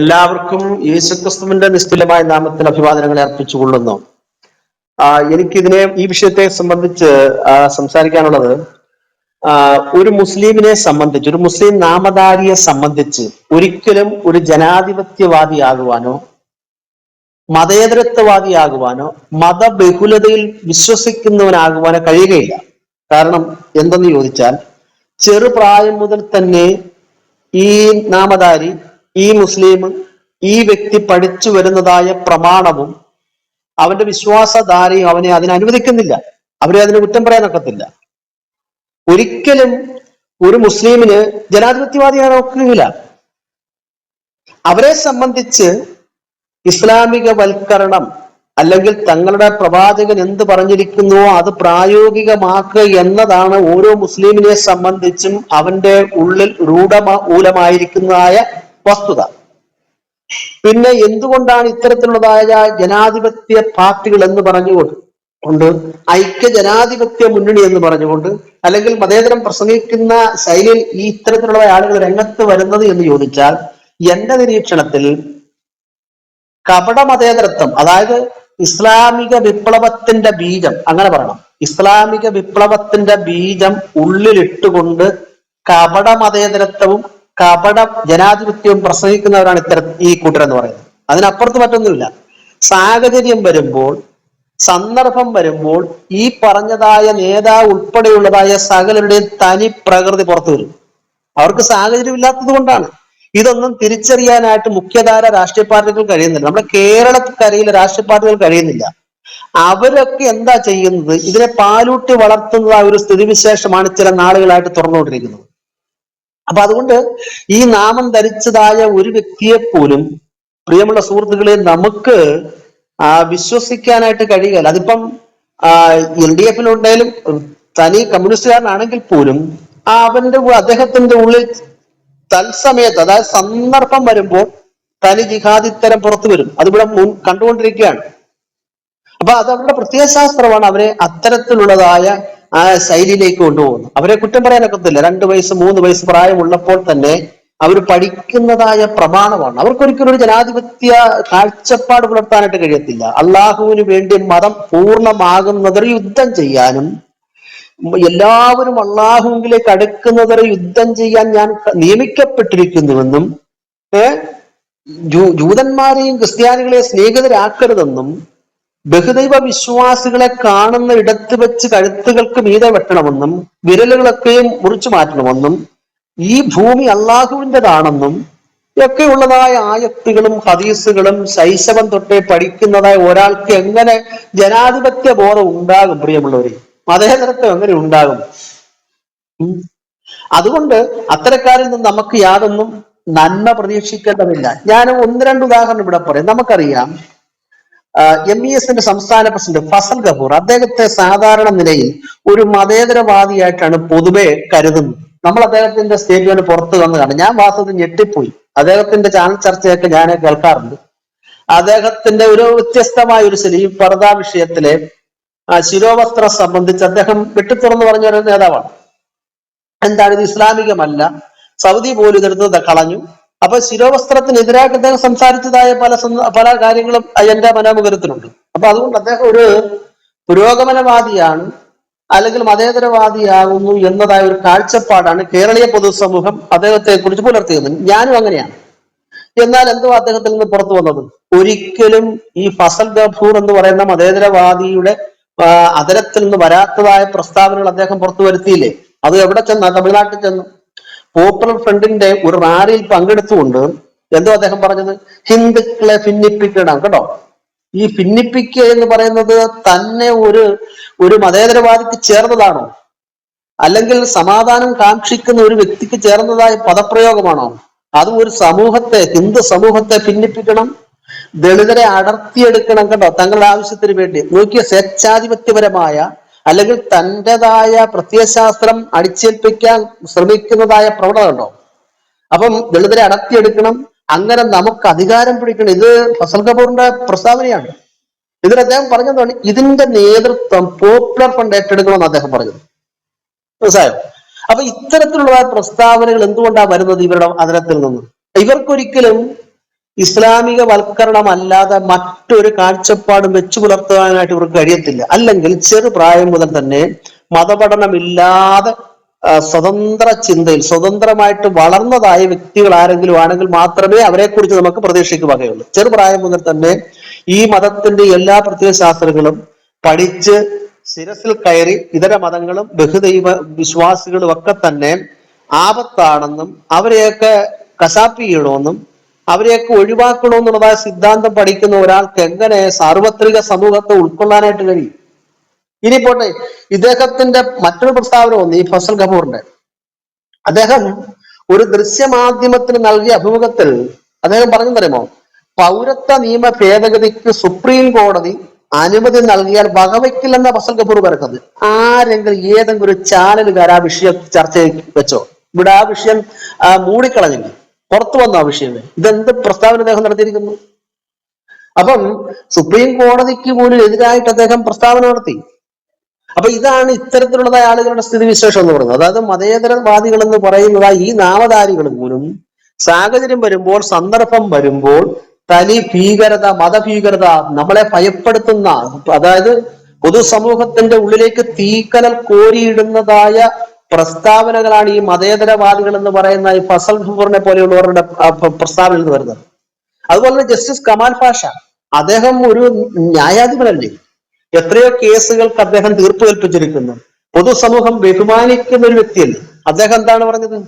എല്ലാവർക്കും യേശുക്രിസ്തുവിന്റെ നിസ്തുലമായ നാമത്തിൽ അഭിവാദനങ്ങളെ അർപ്പിച്ചുകൊള്ളുന്നു. എനിക്കിതിനെ ഈ വിഷയത്തെ സംബന്ധിച്ച് സംസാരിക്കാനുള്ളത് ഒരു മുസ്ലിമിനെ സംബന്ധിച്ച് ഒരു മുസ്ലിം നാമധാരിയെ സംബന്ധിച്ച് ഒരിക്കലും ഒരു ജനാധിപത്യവാദിയാകുവാനോ മതേതരത്വവാദിയാകുവാനോ മതബഹുലതയിൽ വിശ്വസിക്കുന്നവനാകുവാനോ കഴിയുകയില്ല. കാരണം എന്തെന്ന് ചോദിച്ചാൽ ചെറുപ്രായം മുതൽ തന്നെ ഈ നാമധാരി ഈ മുസ്ലിം ഈ വ്യക്തി പഠിച്ചു വരുന്നതായ പ്രമാണവും അവന്റെ വിശ്വാസധാരയും അവനെ അതിനെ അനുവദിക്കുന്നില്ല. അവരെ അതിന് കുറ്റം പറയാനൊക്കത്തില്ല. ഒരിക്കലും ഒരു മുസ്ലിമിന് ജനാധിപത്യവാദിയാണ് ഒക്കുകയില്ല അവരെ സംബന്ധിച്ച് ഇസ്ലാമിക വൽക്കരണം അല്ലെങ്കിൽ തങ്ങളുടെ പ്രവാചകൻ എന്ത് പറഞ്ഞിരിക്കുന്നുവോ അത് പ്രായോഗികമാക്കുക എന്നതാണ് ഓരോ മുസ്ലിമിനെ സംബന്ധിച്ചും അവന്റെ ഉള്ളിൽ രൂഢമൂലമായിരിക്കുന്നതായ വസ്തുത. പിന്നെ എന്തുകൊണ്ടാണ് ഇത്തരത്തിലുള്ളതായ ജനാധിപത്യ പാർട്ടികൾ എന്ന് പറഞ്ഞുകൊണ്ട് കൊണ്ട് ഐക്യ ജനാധിപത്യ മുന്നണി എന്ന് പറഞ്ഞുകൊണ്ട് അല്ലെങ്കിൽ മതേതരം പ്രസംഗിക്കുന്ന ശൈലിയിൽ ഈ ഇത്തരത്തിലുള്ള ആളുകൾ രംഗത്ത് വരുന്നത് എന്ന് ചോദിച്ചാൽ എന്റെ നിരീക്ഷണത്തിൽ കപട മതേതരത്വം അതായത് ഇസ്ലാമിക വിപ്ലവത്തിന്റെ ബീജം അങ്ങനെ പറയണം. ഇസ്ലാമിക വിപ്ലവത്തിന്റെ ബീജം ഉള്ളിലിട്ടുകൊണ്ട് കപട മതേതരത്വവും കപട ജനാധിപത്യവും പ്രസംഗിക്കുന്നവരാണ് ഇത്തരം ഈ കൂട്ടരെന്ന് പറയുന്നത്. അതിനപ്പുറത്ത് മറ്റൊന്നുമില്ല. സാഹചര്യം വരുമ്പോൾ സന്ദർഭം വരുമ്പോൾ ഈ പറഞ്ഞതായ നേതാവ് ഉൾപ്പെടെയുള്ളതായ സകലരുടെയും തനി പ്രകൃതി പുറത്തു വരും. അവർക്ക് സാഹചര്യം ഇല്ലാത്തത് കൊണ്ടാണ്. ഇതൊന്നും തിരിച്ചറിയാനായിട്ട് മുഖ്യധാര രാഷ്ട്രീയ പാർട്ടികൾ കഴിയുന്നില്ല. നമ്മുടെ കേരളക്കരയിലെ രാഷ്ട്രീയ പാർട്ടികൾ കഴിയുന്നില്ല. അവരൊക്കെ എന്താ ചെയ്യുന്നത്? ഇതിനെ പാലൂട്ടി വളർത്തുന്ന ഒരു സ്ഥിതിവിശേഷമാണ് ചില നാളുകളായിട്ട് തുറന്നുകൊണ്ടിരിക്കുന്നത്. അപ്പൊ അതുകൊണ്ട് ഈ നാമം ധരിച്ചതായ ഒരു വ്യക്തിയെ പോലും പ്രിയമുള്ള സുഹൃത്തുക്കളെ നമുക്ക് വിശ്വസിക്കാനായിട്ട് കഴിയുകയില്ല. അതിപ്പം എൽ ഡി എഫിലുണ്ടെങ്കിലും തനി കമ്മ്യൂണിസ്റ്റുകാരനാണെങ്കിൽ പോലും അവന്റെ അദ്ദേഹത്തിന്റെ ഉള്ളിൽ തത്സമയത്ത് അതായത് സന്ദർഭം വരുമ്പോൾ തനി ജിഹാദിത്തരം പുറത്തു വരും. അതിവിടെ മുൻ കണ്ടുകൊണ്ടിരിക്കുകയാണ്. അപ്പൊ അത് അവരുടെ പ്രത്യയശാസ്ത്രമാണ് അവരെ അത്തരത്തിലുള്ളതായ ആ ശൈലിയിലേക്ക് കൊണ്ടുപോകുന്നത്. അവരെ കുറ്റം പറയാനൊക്കത്തില്ല. രണ്ട് വയസ്സ് മൂന്ന് വയസ്സ് പ്രായമുള്ളപ്പോൾ തന്നെ അവർ പഠിക്കുന്നതായ പ്രമാണമാണ്. അവർക്കൊരിക്കലും ഒരു ജനാധിപത്യ കാഴ്ചപ്പാട് പുലർത്താനായിട്ട് കഴിയത്തില്ല. അള്ളാഹുവിന് വേണ്ടി മതം പൂർണമാകുന്നതിൽ യുദ്ധം ചെയ്യാനും എല്ലാവരും അള്ളാഹുവിലേക്ക് അടുക്കുന്നതിൽ യുദ്ധം ചെയ്യാൻ ഞാൻ നിയമിക്കപ്പെട്ടിരിക്കുന്നുവെന്നും ഏ? ജൂ- ജൂതന്മാരെയും ക്രിസ്ത്യാനികളെയും സ്നേഹിതരാക്കരുതെന്നും ബഹുദൈവ വിശ്വാസികളെ കാണുന്ന ഇടത്ത് വെച്ച് കഴുത്തുകൾക്ക് മീതെ വെട്ടണമെന്നും വിരലുകളൊക്കെയും മുറിച്ചു മാറ്റണമെന്നും ഈ ഭൂമി അള്ളാഹുവിന്റെതാണെന്നും ഒക്കെയുള്ളതായ ആയത്തുകളും ഹദീസുകളും ശൈശവം തൊട്ടേ പഠിക്കുന്നതായ ഒരാൾക്ക് എങ്ങനെ ജനാധിപത്യ ബോധം ഉണ്ടാകും പ്രിയമുള്ളവരെ? മതേതരത്വം എങ്ങനെ ഉണ്ടാകും? അതുകൊണ്ട് അത്തരക്കാരിൽ നിന്ന് നമുക്ക് യാതൊന്നും നന്മ പ്രതീക്ഷിക്കേണ്ടതില്ല. ഞാൻ ഒന്ന് രണ്ട് ഉദാഹരണം ഇവിടെ പറയാം. നമുക്കറിയാം എം ഇ എസിന്റെ സംസ്ഥാന പ്രസിഡന്റ് ഫസൽ ഗഫൂർ അദ്ദേഹത്തെ സാധാരണ നിലയിൽ ഒരു മതേതരവാദിയായിട്ടാണ് പൊതുവെ കരുതുന്നത്. നമ്മൾ അദ്ദേഹത്തിന്റെ സ്റ്റേറ്റ്മെന്റ് പുറത്തു കണ്ടു ഞാൻ വാസ്തവത്തിൽ ഞെട്ടിപ്പോയി. അദ്ദേഹത്തിന്റെ ചാനൽ ചർച്ചയൊക്കെ ഞാൻ കേൾക്കാറുണ്ട്. അദ്ദേഹത്തിന്റെ ഒരു വ്യത്യസ്തമായ ഒരു ശരി ഈ പർദാ വിഷയത്തിലെ ശിരോവസ്ത്രം സംബന്ധിച്ച് അദ്ദേഹം വെട്ടിത്തുറന്ന് പറഞ്ഞ ഒരു നേതാവാണ്. എന്താണ് ഇത്? ഇസ്ലാമികമല്ല. സൗദി പോലും ഇതെടുത്ത് കളഞ്ഞു. അപ്പൊ ശിരോവസ്ത്രത്തിനെതിരായിട്ട് അദ്ദേഹം സംസാരിച്ചതായ പല പല കാര്യങ്ങളും എന്റെ മനോമുഖരത്തിലുണ്ട്. അപ്പൊ അതുകൊണ്ട് അദ്ദേഹം ഒരു പുരോഗമനവാദിയാണ്. അല്ലെങ്കിൽ മതേതരവാദിയാകുന്നു എന്നതായ ഒരു കാഴ്ചപ്പാടാണ് കേരളീയ പൊതുസമൂഹം അദ്ദേഹത്തെ കുറിച്ച് പുലർത്തിയത്. ഞാനും അങ്ങനെയാണ്. എന്നാൽ എന്തോ അദ്ദേഹത്തിൽ നിന്ന് പുറത്തു വന്നത്? ഒരിക്കലും ഈ ഫസൽ ഗഫൂർ എന്ന് പറയുന്ന മതേതരവാദിയുടെ അതരത്തിൽ നിന്ന് വരാത്തതായ പ്രസ്താവനകൾ അദ്ദേഹം പുറത്തു വരുത്തിയില്ലേ? അത് എവിടെ ചെന്ന? തമിഴ്നാട്ടിൽ ചെന്നു. പോപ്പുലർ ഫ്രണ്ടിന്റെ ഒരു റാലിയിൽ പങ്കെടുത്തുകൊണ്ട് എന്തോ അദ്ദേഹം പറഞ്ഞത്? ഹിന്ദുക്കളെ ഭിന്നിപ്പിക്കണം കേട്ടോ? ഈ ഭിന്നിപ്പിക്കുക എന്ന് പറയുന്നത് തന്നെ ഒരു ഒരു മതേതരവാദിക്ക് ചേർന്നതാണോ? അല്ലെങ്കിൽ സമാധാനം കാക്ഷിക്കുന്ന ഒരു വ്യക്തിക്ക് ചേർന്നതായ പദപ്രയോഗമാണോ? അത് ഒരു സമൂഹത്തെ ഹിന്ദു സമൂഹത്തെ ഭിന്നിപ്പിക്കണം ദളിതരെ അടർത്തിയെടുക്കണം കേട്ടോ തങ്ങളുടെ ആവശ്യത്തിന് വേണ്ടി. നോക്കിയ സ്വേച്ഛാധിപത്യപരമായ അല്ലെങ്കിൽ തന്റെതായ പ്രത്യയശാസ്ത്രം അടിച്ചേൽപ്പിക്കാൻ ശ്രമിക്കുന്നതായ പ്രവണത ഉണ്ടോ? അപ്പം ദളിതരെ അടർത്തിയെടുക്കണം അങ്ങനെ നമുക്ക് അധികാരം പിടിക്കണം. ഇത് ഫസൽ കപൂറിന്റെ പ്രസ്താവനയാണ്. ഇതിൽ അദ്ദേഹം പറഞ്ഞതാണ് ഇതിന്റെ നേതൃത്വം പോപ്പുലർ ഫണ്ട് ഏറ്റെടുക്കണമെന്ന് അദ്ദേഹം പറഞ്ഞത്. മനസ്സിലായോ? അപ്പൊ ഇത്തരത്തിലുള്ള പ്രസ്താവനകൾ എന്തുകൊണ്ടാണ് വരുന്നത് ഇവരുടെ അതിരത്തിൽ നിന്ന്? ഇവർക്കൊരിക്കലും ഇസ്ലാമിക വൽക്കരണം അല്ലാതെ മറ്റൊരു കാഴ്ചപ്പാടും വെച്ചു പുലർത്താനായിട്ട് ഇവർക്ക് കഴിയത്തില്ല. അല്ലെങ്കിൽ ചെറു പ്രായം മുതൽ തന്നെ മതപഠനമില്ലാതെ സ്വതന്ത്ര ചിന്തയിൽ സ്വതന്ത്രമായിട്ട് വളർന്നതായ വ്യക്തികൾ ആരെങ്കിലും ആണെങ്കിൽ മാത്രമേ അവരെ കുറിച്ച് നമുക്ക് പ്രതീക്ഷിക്കുകയുള്ളൂ ചെറുപ്രായം മുതൽ തന്നെ ഈ മതത്തിന്റെ എല്ലാ പ്രത്യയശാസ്ത്രങ്ങളും പഠിച്ച് ശിരസിൽ കയറി ഇതര മതങ്ങളും ബഹുദൈവ വിശ്വാസികളും ഒക്കെ തന്നെ ആപത്താണെന്നും അവരെയൊക്കെ കശാപ്പ് ചെയ്യണമെന്നും അവരെയൊക്കെ ഒഴിവാക്കണമെന്നുള്ളതായ സിദ്ധാന്തം പഠിക്കുന്ന ഒരാൾക്ക് എങ്ങനെ സാർവത്രിക സമൂഹത്തെ ഉൾക്കൊള്ളാനായിട്ട് കഴിയും? ഇനി പോട്ടെ ഇദ്ദേഹത്തിന്റെ മറ്റൊരു പ്രസ്താവന ഒന്ന് ഈ ഫസൽ കപൂറിന്റെ അദ്ദേഹം ഒരു ദൃശ്യമാധ്യമത്തിന് നൽകിയ അഭിമുഖത്തിൽ അദ്ദേഹം പറഞ്ഞു തരുമോ പൗരത്വ നിയമ ഭേദഗതിക്ക് സുപ്രീം കോടതി അനുമതി നൽകിയാൽ വകവയ്ക്കില്ലെന്ന ഫസൽ കപൂർ പറയുന്നത്. ആരെങ്കിലും ഏതെങ്കിലും ഒരു ചാനലുകാർ ആ വിഷയം ചർച്ച വെച്ചോ? ഇവിടെ ആ വിഷയം മൂടിക്കളഞ്ഞില്ല? പുറത്തു വന്നു ആ വിഷയം? ഇതെന്ത് പ്രസ്താവന അദ്ദേഹം നടത്തിയിരിക്കുന്നു? അപ്പം സുപ്രീം കോടതിക്ക് പോലും എതിരായിട്ട് അദ്ദേഹം പ്രസ്താവന നടത്തി. അപ്പൊ ഇതാണ് ഇത്തരത്തിലുള്ളതായ ആളുകളുടെ സ്ഥിതിവിശേഷം എന്ന് പറയുന്നത്. അതായത് മതേതരവാദികൾ എന്ന് പറയുന്നത് ഈ നാമധാരികൾ പോലും സാഹചര്യം വരുമ്പോൾ സന്ദർഭം വരുമ്പോൾ തലി ഭീകരത മതഭീകരത നമ്മളെ ഭയപ്പെടുത്തുന്ന അതായത് പൊതുസമൂഹത്തിന്റെ ഉള്ളിലേക്ക് തീക്കനൽ കോരിയിടുന്നതായ പ്രസ്താവനകളാണ് ഈ മതേതരവാദികൾ എന്ന് പറയുന്ന ഈ ഫസൽ ഖബറിനെ പോലെയുള്ളവരുടെ പ്രസ്താവന എന്ന് വരുന്നത്. അതുപോലെ തന്നെ ജസ്റ്റിസ് കമാൽ പാഷ അദ്ദേഹം ഒരു ന്യായാധിപനല്ലേ? എത്രയോ കേസുകൾക്ക് അദ്ദേഹം തീർപ്പ് കൽപ്പിച്ചിരിക്കുന്നു. പൊതുസമൂഹം ബഹുമാനിക്കുന്ന ഒരു വ്യക്തിയല്ലേ. അദ്ദേഹം എന്താണ് പറഞ്ഞത്?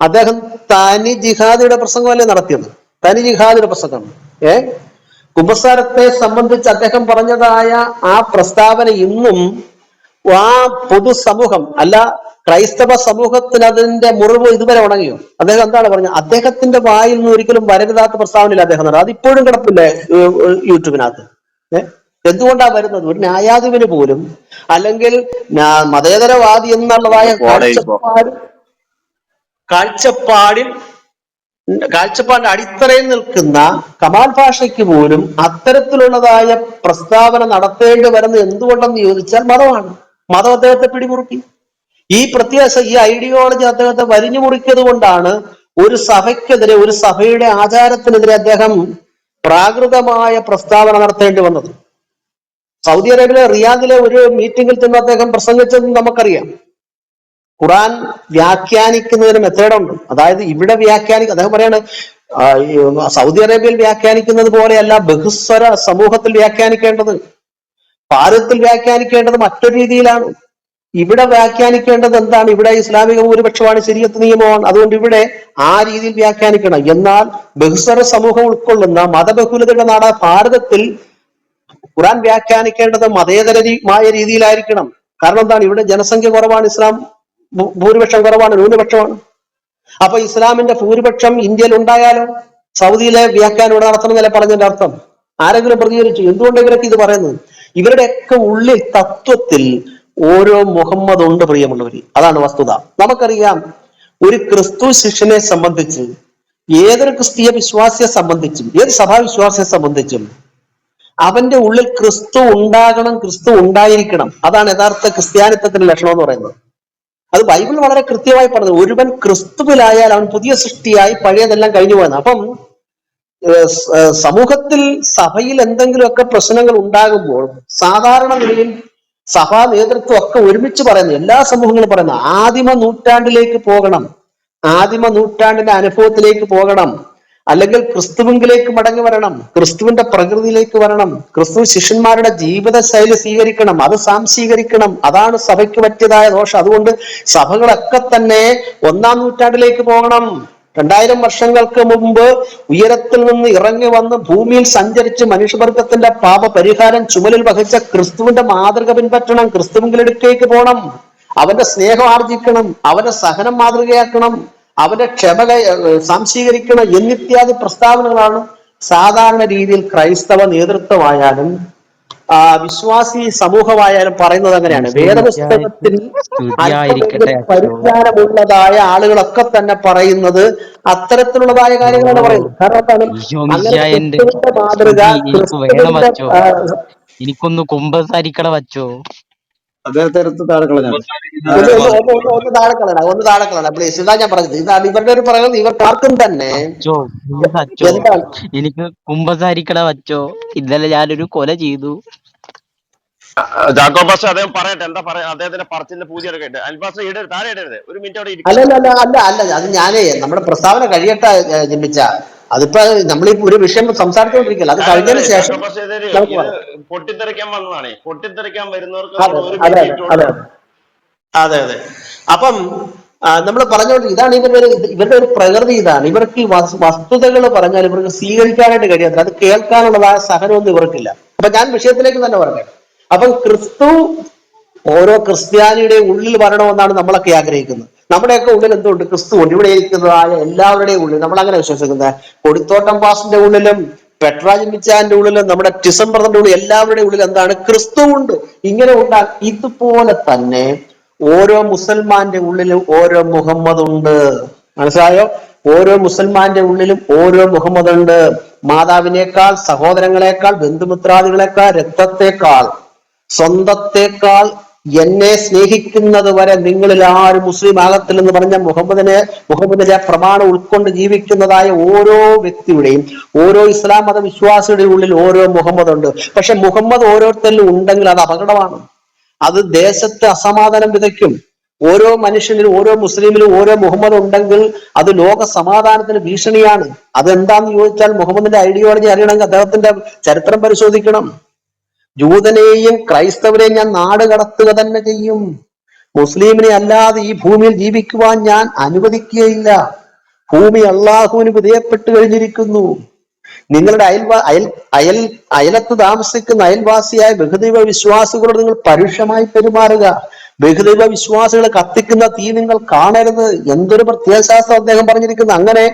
അദ്ദേഹം താനി ജിഹാദിയുടെ പ്രസംഗമല്ലേ നടത്തിയത്? തനി ജിഹാദിയുടെ പ്രസംഗം. ഏ? കുമ്പസാരത്തെ സംബന്ധിച്ച് അദ്ദേഹം പറഞ്ഞതായ ആ പ്രസ്താവന ഇന്നും ആ പൊതുസമൂഹം അല്ല ക്രൈസ്തവ സമൂഹത്തിന് അതിന്റെ മുറിവ് ഇതുവരെ ഉണങ്ങിയോ? അദ്ദേഹം എന്താണ് പറഞ്ഞത്? അദ്ദേഹത്തിന്റെ വായിൽ നിന്ന് ഒരിക്കലും വരരുതാത്ത പ്രസ്താവനയില്ല അദ്ദേഹം നടന്നത് അതിപ്പോഴും കിടപ്പില്ലേ യൂട്യൂബിനകത്ത്? ഏഹ് എന്തുകൊണ്ടാ വരുന്നത്? ഒരു ന്യായാധിപന് പോലും അല്ലെങ്കിൽ മതേതരവാദി എന്നുള്ളതായ കാഴ്ചപ്പാട് കാഴ്ചപ്പാടിൽ കാഴ്ചപ്പാടിന്റെ അടിത്തറയിൽ നിൽക്കുന്ന കമാൽ ഭാഷയ്ക്ക് പോലും അത്തരത്തിലുള്ളതായ പ്രസ്താവന നടത്തേണ്ടി വരുന്നത് എന്തുകൊണ്ടെന്ന് ചോദിച്ചാൽ മതമാണ്. മതം അദ്ദേഹത്തെ പിടിമുറുക്കി. ഈ പ്രത്യാശ ഈ ഐഡിയോളജി അദ്ദേഹത്തെ വലിഞ്ഞു മുറിക്കിയത് കൊണ്ടാണ് ഒരു സഭയ്ക്കെതിരെ ഒരു സഭയുടെ ആചാരത്തിനെതിരെ അദ്ദേഹം പ്രാകൃതമായ പ്രസ്താവന നടത്തേണ്ടി വന്നത്. സൗദി അറേബ്യയിലെ റിയാദിലെ ഒരു മീറ്റിംഗിൽ ചെന്ന് അദ്ദേഹം പ്രസംഗിച്ചത് നമുക്കറിയാം. ഖുറാൻ വ്യാഖ്യാനിക്കുന്നതിന് മെത്തേഡുണ്ട്. അതായത് ഇവിടെ വ്യാഖ്യാനിക്ക അദ്ദേഹം പറയാണ് സൗദി അറേബ്യയിൽ വ്യാഖ്യാനിക്കുന്നത് പോലെയല്ല ബഹുസ്വര സമൂഹത്തിൽ വ്യാഖ്യാനിക്കേണ്ടത്. ഭാരതത്തിൽ വ്യാഖ്യാനിക്കേണ്ടത് മറ്റൊരു രീതിയിലാണ്. ഇവിടെ വ്യാഖ്യാനിക്കേണ്ടത് എന്താണ്? ഇവിടെ ഇസ്ലാമിക ഭൂരിപക്ഷമാണ് ശരിയത്ത് നിയമമാണ്. അതുകൊണ്ട് ഇവിടെ ആ രീതിയിൽ വ്യാഖ്യാനിക്കണം. എന്നാൽ ബഹുസ്വര സമൂഹം ഉൾക്കൊള്ളുന്ന മതബഹുലതയുടെ നാടായ ഭാരതത്തിൽ ഖുറാൻ വ്യാഖ്യാനിക്കേണ്ടത് മതേതരമായ രീതിയിലായിരിക്കണം. കാരണം എന്താണ്? ഇവിടെ ജനസംഖ്യ കുറവാണ് ഇസ്ലാം ഭൂരിപക്ഷം കുറവാണ് ന്യൂനപക്ഷമാണ്. അപ്പൊ ഇസ്ലാമിന്റെ ഭൂരിപക്ഷം ഇന്ത്യയിൽ ഉണ്ടായാലോ? സൗദിയിലെ വ്യാഖ്യാനം ഇവിടെ നടത്തണമെന്നല്ല പറഞ്ഞതിന്റെ അർത്ഥം. ആരെങ്കിലും പ്രതികരിച്ചു. എന്തുകൊണ്ട് ഇവരൊക്കെ ഇത് പറയുന്നത്? ഇവരുടെയൊക്കെ ഉള്ളിൽ തത്വത്തിൽ ഓരോ മുഹമ്മദ് ഉണ്ട് പ്രിയമുള്ളവര്. അതാണ് വസ്തുത. നമുക്കറിയാം ഒരു ക്രിസ്തു ശിഷ്യനെ സംബന്ധിച്ച് ഏതൊരു ക്രിസ്തീയ വിശ്വാസിയെ സംബന്ധിച്ചും ഏത് സഭാവിശ്വാസിയെ സംബന്ധിച്ചും അവന്റെ ഉള്ളിൽ ക്രിസ്തു ഉണ്ടാകണം ക്രിസ്തു ഉണ്ടായിരിക്കണം. അതാണ് യഥാർത്ഥ ക്രിസ്ത്യാനിത്വത്തിന്റെ ലക്ഷണം എന്ന് പറയുന്നത്. അത് ബൈബിൾ വളരെ കൃത്യമായി പറഞ്ഞത് ഒരുവൻ ക്രിസ്തുവിലായാൽ അവൻ പുതിയ സൃഷ്ടിയായി പഴയതെല്ലാം കഴിഞ്ഞു പോകുന്നത് അപ്പം സമൂഹത്തിൽ സഭയിൽ എന്തെങ്കിലുമൊക്കെ പ്രശ്നങ്ങൾ ഉണ്ടാകുമ്പോൾ സാധാരണ നിലയിൽ സഭാ നേതൃത്വം ഒക്കെ ഒരുമിച്ച് പറയുന്നു എല്ലാ സമൂഹങ്ങളും പറയുന്നു ആദിമ നൂറ്റാണ്ടിലേക്ക് പോകണം ആദിമ നൂറ്റാണ്ടിന്റെ അനുഭവത്തിലേക്ക് പോകണം അല്ലെങ്കിൽ ക്രിസ്തുവിങ്കിലേക്ക് മടങ്ങി വരണം ക്രിസ്തുവിന്റെ പ്രകൃതിയിലേക്ക് വരണം ക്രിസ്തു ശിഷ്യന്മാരുടെ ജീവിത ശൈലി സ്വീകരിക്കണം അത് സാംശീകരിക്കണം അതാണ് സഭയ്ക്ക് പറ്റിയതായ ദോഷം. അതുകൊണ്ട് സഭകളൊക്കെ തന്നെ ഒന്നാം നൂറ്റാണ്ടിലേക്ക് പോകണം. രണ്ടായിരം വർഷങ്ങൾക്ക് മുമ്പ് ഉയരത്തിൽ നിന്ന് ഇറങ്ങി വന്ന് ഭൂമിയിൽ സഞ്ചരിച്ച് മനുഷ്യവർഗത്തിന്റെ പാപ പരിഹാരം ചുമലിൽ വഹിച്ച ക്രിസ്തുവിന്റെ മാതൃക പിൻപറ്റണം ക്രിസ്തുവിങ്കിലെടുക്കേക്ക് പോകണം. അവന്റെ സ്നേഹം ആർജിക്കണം അവന്റെ സഹനം മാതൃകയാക്കണം. അവന്റെ ക്ഷമ സംശീകരിക്കണം എന്നിത്യാദി പ്രസ്താവനകളാണ് സാധാരണ രീതിയിൽ ക്രൈസ്തവ നേതൃത്വമായാലും ആ, വിശ്വാസി സമൂഹമായാലും പറയുന്നത് അങ്ങനെയാണ്. വേദപുസ്തകത്തിൽ പരിജ്ഞാനമുള്ളതായ ആളുകളൊക്കെ തന്നെ പറയുന്നത് അത്തരത്തിലുള്ളതായ കാര്യങ്ങളാണ് പറയുന്നത്. കാരണം മാതൃക എനിക്കൊന്ന് കുമ്പസാരിക്കട വച്ചോ അദ്ദേഹത്തെ എടുത്ത് താഴെ കളഞ്ഞാൽ ഒന്ന് താഴെ കളയണ ഒന്ന് താഴെ കളയണ പ്ലീസ് ഇതാ ഞാൻ പറഞ്ഞത്. ഇതാണ് ഇവരുടെ ഒരു പറയുന്നത് ഇവർക്കാർക്കും തന്നെ അച്ചോ പ്ലീസ് അച്ചോ എന്താണ്? എനിക്ക് കുമ്പസാരിക്കട വച്ചോ ഇന്നലെ ഞാനൊരു കൊല ചെയ്തു. ജാക്കോ പാസ്റ്റർ അദ്ദേഹം പറയട്ടെ എന്താ പറയാ? അദ്ദേഹത്തിന്റെ പറച്ചിന്റെ പൂജ എടുക്കട്ടെ. അൽപാസ്റ്റർ ഇടരുത് താഴെ ഇടരുത്. ഒരു മിനിറ്റ് അവിടെ അല്ല ഇരിക്കും. അല്ല അല്ല അല്ല അല്ല അത് ഞാനേ നമ്മുടെ പ്രസ്താവന കഴിയട്ടെ ജന്മിച്ച ജിമ്മിച്ച അതിപ്പോ നമ്മൾ ഒരു വിഷയം സംസാരിച്ചുകൊണ്ടിരിക്കില്ല അത് കഴിഞ്ഞതിന് ശേഷം പൊട്ടിത്തെറിക്കാൻ വന്നതാണേ. പൊട്ടിത്തെറിക്കാൻ വരുന്നവർക്ക് അതെ അതെ അപ്പം നമ്മൾ പറഞ്ഞോണ്ട് ഇതാണ് ഇവരുടെ ഒരു ഇവരുടെ ഒരു പ്രകൃതി ഇതാണ്. ഇവർക്ക് ഈ വസ്തുതകൾ പറഞ്ഞാൽ ഇവർക്ക് സ്വീകരിക്കാനായിട്ട് കഴിയത്തില്ല. അത് കേൾക്കാനുള്ളതായ സഹനമൊന്നും ഇവർക്കില്ല. അപ്പൊ ഞാൻ വിഷയത്തിലേക്ക് തന്നെ പറഞ്ഞത് അപ്പം ക്രിസ്തു ഓരോ ക്രിസ്ത്യാനിയുടെ ഉള്ളിൽ വരണമെന്നാണ് നമ്മളൊക്കെ ആഗ്രഹിക്കുന്നത്. നമ്മുടെയൊക്കെ ഉള്ളിൽ എന്തുണ്ട്? ക്രിസ്തു ഉണ്ട് ഇവിടെ ഇരിക്കുന്നതായ എല്ലാവരുടെയും ഉള്ളിൽ നമ്മൾ അങ്ങനെ വിശ്വസിക്കുന്നത്. കൊടിത്തോട്ടം പാസിന്റെ ഉള്ളിലും പെട്രാജ് മിച്ചാന്റെ ഉള്ളിലും നമ്മുടെ ഡിസംബറിന്റെ ഉള്ളിൽ എല്ലാവരുടെയും ഉള്ളിൽ എന്താണ്? ക്രിസ്തു ഉണ്ട്. ഇങ്ങനെ ഉണ്ടാ ഇതുപോലെ തന്നെ ഓരോ മുസൽമാന്റെ ഉള്ളിലും ഓരോ മുഹമ്മദ് ഉണ്ട്. മനസ്സിലായോ? ഓരോ മുസൽമാന്റെ ഉള്ളിലും ഓരോ മുഹമ്മദ് ഉണ്ട്. മാതാവിനേക്കാൾ സഹോദരങ്ങളെക്കാൾ ബന്ധുമിത്രാദികളെക്കാൾ രക്തത്തെക്കാൾ സ്വന്തത്തെക്കാൾ എന്നെ സ്നേഹിക്കുന്നത് വരെ നിങ്ങളിൽ ആരും മുസ്ലിം ആകത്തില്ലെന്ന് പറഞ്ഞ മുഹമ്മദിനെ മുഹമ്മദിന്റെ പ്രമാണം ഉൾക്കൊണ്ട് ജീവിക്കുന്നതായ ഓരോ വ്യക്തിയുടെയും ഓരോ ഇസ്ലാം മത വിശ്വാസിയുടെ ഉള്ളിൽ ഓരോ മുഹമ്മദ് ഉണ്ട് പക്ഷെ മുഹമ്മദ് ഓരോരുത്തരിലും ഉണ്ടെങ്കിൽ അത് അപകടമാണ്. അത് ദേശത്ത് അസമാധാനം വിതയ്ക്കും. ഓരോ മനുഷ്യനിലും ഓരോ മുസ്ലിമിലും ഓരോ മുഹമ്മദ് ഉണ്ടെങ്കിൽ അത് ലോക സമാധാനത്തിന് ഭീഷണിയാണ്. അതെന്താന്ന് ചോദിച്ചാൽ മുഹമ്മദിന്റെ ഐഡിയോളജി അറിയണമെങ്കിൽ അദ്ദേഹത്തിന്റെ ചരിത്രം പരിശോധിക്കണം. ജൂതനെയും ക്രൈസ്തവരെയും ഞാൻ നാട് കടത്തുക തന്നെ ചെയ്യും. മുസ്ലിമിനെ അല്ലാതെ ഈ ഭൂമിയിൽ ജീവിക്കുവാൻ ഞാൻ അനുവദിക്കുകയില്ല. ഭൂമി അള്ളാഹുവിന് വിധേയപ്പെട്ട് കഴിഞ്ഞിരിക്കുന്നു. നിങ്ങളുടെ അയൽവാ അയൽ അയൽ അയലത്ത് താമസിക്കുന്ന അയൽവാസിയായ ബഹുദൈവ വിശ്വാസികളോട് നിങ്ങൾ പരുഷമായി പെരുമാറുക. ബഹുദൈവ വിശ്വാസികളെ കത്തിക്കുന്ന തീ നിങ്ങൾ കാണരുത്. എന്തൊരു പ്രത്യയശാസ്ത്രം അദ്ദേഹം പറഞ്ഞിരിക്കുന്നു. അങ്ങനെ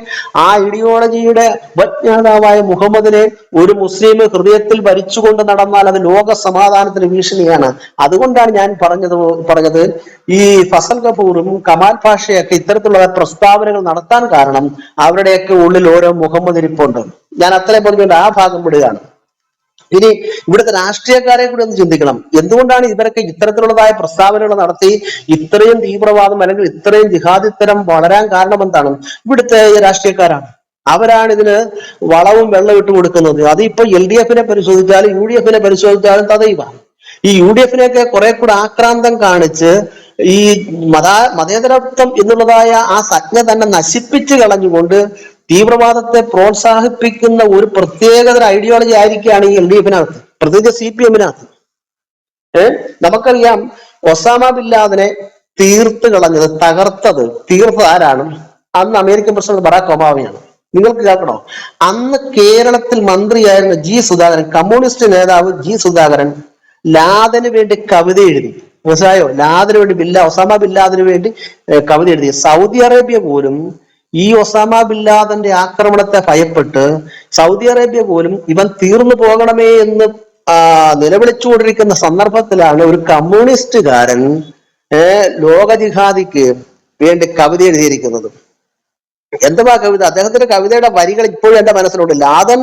ആ ഐഡിയോളജിയുടെ ഉപജ്ഞാതാവായ മുഹമ്മദിനെ ഒരു മുസ്ലിം ഹൃദയത്തിൽ ഭരിച്ചുകൊണ്ട് നടന്നാൽ അത് ലോക സമാധാനത്തിന് ഭീഷണിയാണ്. അതുകൊണ്ടാണ് ഞാൻ പറഞ്ഞത് പറഞ്ഞത് ഈ ഫസൽ കപൂറും കമാൽ ഭാഷയൊക്കെ ഇത്തരത്തിലുള്ള പ്രസ്താവനകൾ നടത്താൻ കാരണം അവരുടെയൊക്കെ ഉള്ളിൽ ഓരോ മുഹമ്മദ് ഇരിപ്പുണ്ട്. ഞാൻ അത്രയും പറഞ്ഞുകൊണ്ട് ആ ഭാഗം വിടുകയാണ്. ഇനി ഇവിടുത്തെ രാഷ്ട്രീയക്കാരെ കൂടി ഒന്ന് ചിന്തിക്കണം. എന്തുകൊണ്ടാണ് ഇവരൊക്കെ ഇത്തരത്തിലുള്ളതായ പ്രസ്താവനകൾ നടത്തി ഇത്രയും തീവ്രവാദം അല്ലെങ്കിൽ ഇത്രയും ജിഹാദിത്തരം വളരാൻ കാരണം എന്താണ്? ഇവിടുത്തെ രാഷ്ട്രീയക്കാരാണ്. അവരാണ് ഇതിന് വളവും വെള്ളം ഇട്ട് കൊടുക്കുന്നത്. അത് ഇപ്പൊ എൽ ഡി എഫിനെ പരിശോധിച്ചാലും യു ഡി എഫിനെ പരിശോധിച്ചാലും തദൈവ ഈ യു ഡി എഫിനെയൊക്കെ കുറെ കൂടെ ആക്രാന്തം കാണിച്ച് ഈ മത മതേതരത്വം എന്നുള്ളതായ ആ സജ്ഞ തന്നെ നശിപ്പിച്ചു കളഞ്ഞുകൊണ്ട് തീവ്രവാദത്തെ പ്രോത്സാഹിപ്പിക്കുന്ന ഒരു പ്രത്യേകതര ഐഡിയോളജി ആയിരിക്കുകയാണ് ഈ എൽ ഡി എഫിനകത്ത് പ്രത്യേകിച്ച് സി പി എമ്മിനകത്ത്. ഏഹ് നമുക്കറിയാം ഒസാമ ബില്ലാദിനെ ലാദനെ തീർത്ത് കളഞ്ഞത് തകർത്തത് തീർത്തത് ആരാണ്? അന്ന് അമേരിക്കൻ പ്രസിഡന്റ് ബറാക് ഒബാമയാണ്. നിങ്ങൾക്ക് കേൾക്കണോ? അന്ന് കേരളത്തിൽ മന്ത്രിയായിരുന്ന ജി സുധാകരൻ കമ്മ്യൂണിസ്റ്റ് നേതാവ് ജി സുധാകരൻ ലാദന് വേണ്ടി കവിത എഴുതി. മനസ്സിലായോ? ലാദന് വേണ്ടി ബില്ല ഒസാമ ബില്ലാദിന് വേണ്ടി കവിത എഴുതി. സൗദി അറേബ്യ പോലും ഈ ഒസാമ ബില്ലാദന്റെ ആക്രമണത്തെ ഭയപ്പെട്ട് സൗദി അറേബ്യ പോലും ഇവൻ തീർന്നു പോകണമേ എന്ന് നിലവിളിച്ചുകൊണ്ടിരിക്കുന്ന സന്ദർഭത്തിലാണ് ഒരു കമ്മ്യൂണിസ്റ്റുകാരൻ ലോക ജിഹാദിക്ക് വേണ്ടി കവിത എഴുതിയിരിക്കുന്നത്. എന്തുവാ കവിത? അദ്ദേഹത്തിന്റെ കവിതയുടെ വരികൾ ഇപ്പോഴും എന്റെ മനസ്സിലുണ്ട്. ലാദൻ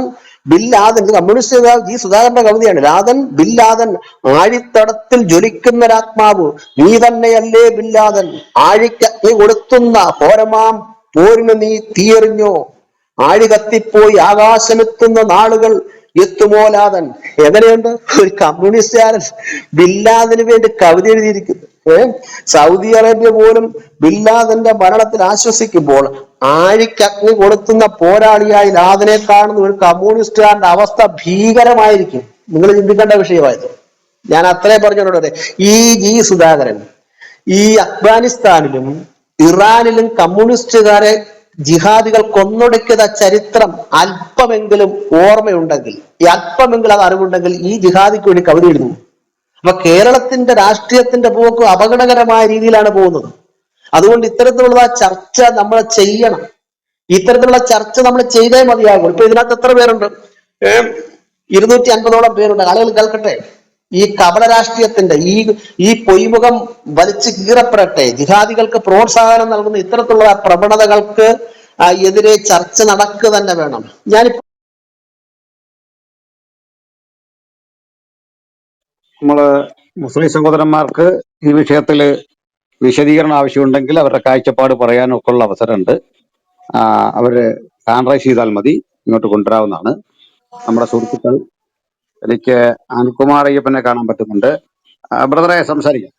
ബില്ലാദൻ ഇത് കമ്മ്യൂണിസ്റ്റ് ജി സുധാകരന്റെ കവിതയാണ്. ലാദൻ ബില്ലാദൻ ലാദൻ ആഴിത്തടത്തിൽ ജ്വലിക്കുന്നൊരാത്മാവ് നീ തന്നെയല്ലേ ബില്ലാദൻ ലാദൻ? ആഴിക്ക് നീ കൊടുത്തുന്ന ഘോരമാം പോരിന് നീ തീയെറിഞ്ഞോ? ആഴി കത്തിപ്പോയി ആകാശമെത്തുന്ന നാളുകൾ എത്തുമോലാതൻ. എങ്ങനെയുണ്ട്? ഒരു കമ്മ്യൂണിസ്റ്റുകാരൻ ബില്ലാദിന് വേണ്ടി കവിത എഴുതിയിരിക്കുന്നു. ഏർ സൗദി അറേബ്യ പോലും ബില്ലാദന്റെ ഭരണത്തിൽ ആശ്വസിക്കുമ്പോൾ ആഴിക്കഗ്നി കൊടുത്തുന്ന പോരാളിയായി ലാദനെ കാണുന്ന ഒരു കമ്മ്യൂണിസ്റ്റുകാരന്റെ അവസ്ഥ ഭീകരമായിരിക്കും. നിങ്ങൾ ചിന്തിക്കേണ്ട വിഷയമായത്. ഞാൻ അത്രേ പറഞ്ഞോട്ടെ ഈ ജി സുധാകരൻ ഈ അഫ്ഗാനിസ്ഥാനിലും ഇറാനിലും കമ്മ്യൂണിസ്റ്റുകാരെ ജിഹാദികൾ കൊന്നൊടുക്കിയ ചരിത്രം അല്പമെങ്കിലും ഓർമ്മയുണ്ടെങ്കിൽ ഈ അല്പമെങ്കിലും അത് അറിവുണ്ടെങ്കിൽ ഈ ജിഹാദിക്ക് വേണ്ടി കവിത എഴുതുന്നു. അപ്പൊ കേരളത്തിന്റെ രാഷ്ട്രീയത്തിന്റെ പോക്ക് അപകടകരമായ രീതിയിലാണ് പോകുന്നത്. അതുകൊണ്ട് ഇത്തരത്തിലുള്ള ചർച്ച നമ്മൾ ചെയ്യണം. ഇത്തരത്തിലുള്ള ചർച്ച നമ്മൾ ചെയ്തേ മതിയാകും. ഇപ്പൊ ഇതിനകത്ത് എത്ര പേരുണ്ട്? ഇരുന്നൂറ്റി അൻപതോളം പേരുണ്ട്. ആളുകൾ കേൾക്കട്ടെ? ഈ കപട രാഷ്ട്രീയത്തിന്റെ ഈ ഈ പൊയ്മുഖം വലിച്ചു കീറപ്പെടട്ടെ. ജിഹാദികൾക്ക് പ്രോത്സാഹനം നൽകുന്ന ഇത്തരത്തിലുള്ള പ്രവണതകൾക്ക് എതിരെ ചർച്ച നടക്കുക തന്നെ വേണം. ഞാനിപ്പോ നമ്മൾ മുസ്ലിം സഹോദരന്മാർക്ക് ഈ വിഷയത്തിൽ വിശദീകരണം ആവശ്യമുണ്ടെങ്കിൽ അവരുടെ കാഴ്ചപ്പാട് പറയാനൊക്കെ ഉള്ള അവസരമുണ്ട്. അവർ കാൺറൈസ് ചെയ്താൽ മതി. ഇങ്ങോട്ട് കൊണ്ടുവരാവുന്നതാണ്. നമ്മുടെ സുഹൃത്തുക്കൾ എനിക്ക് അനിൽകുമാർ അയ്യപ്പനെ കാണാൻ പറ്റുന്നുണ്ട്. ആ, ബ്രദറെ സംസാരിക്കാം.